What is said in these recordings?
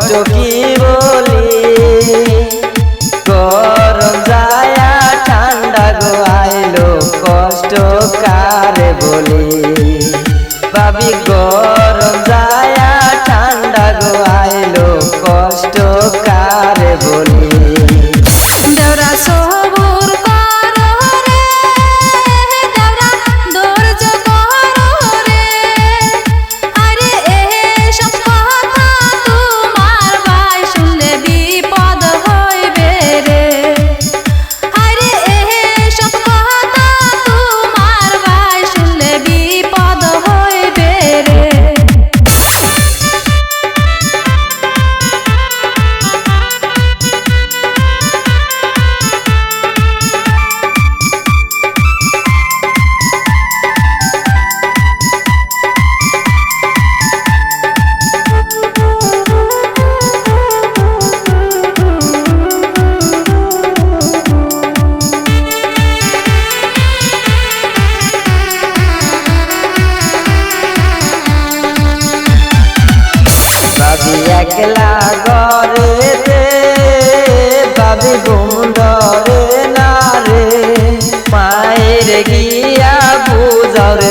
Just look. একলা ঘরে রে ভাবি ঘুম ধরে না রে। মায়ের গিয়া বুঝরে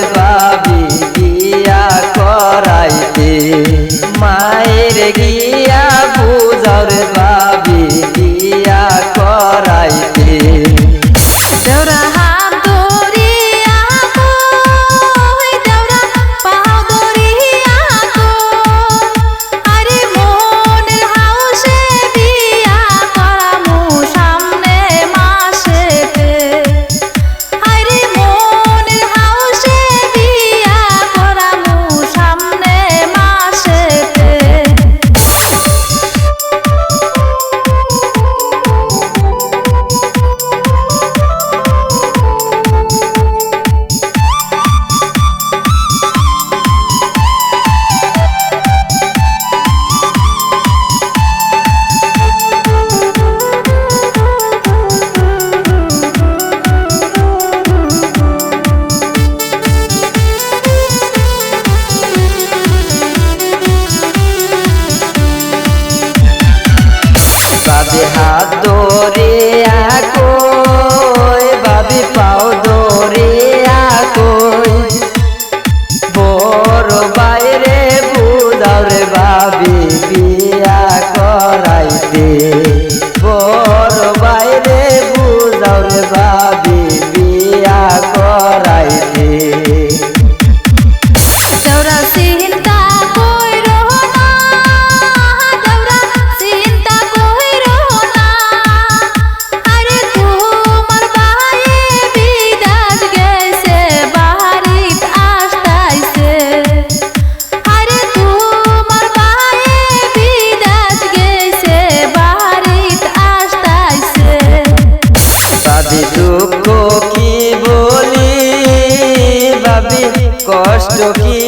lo.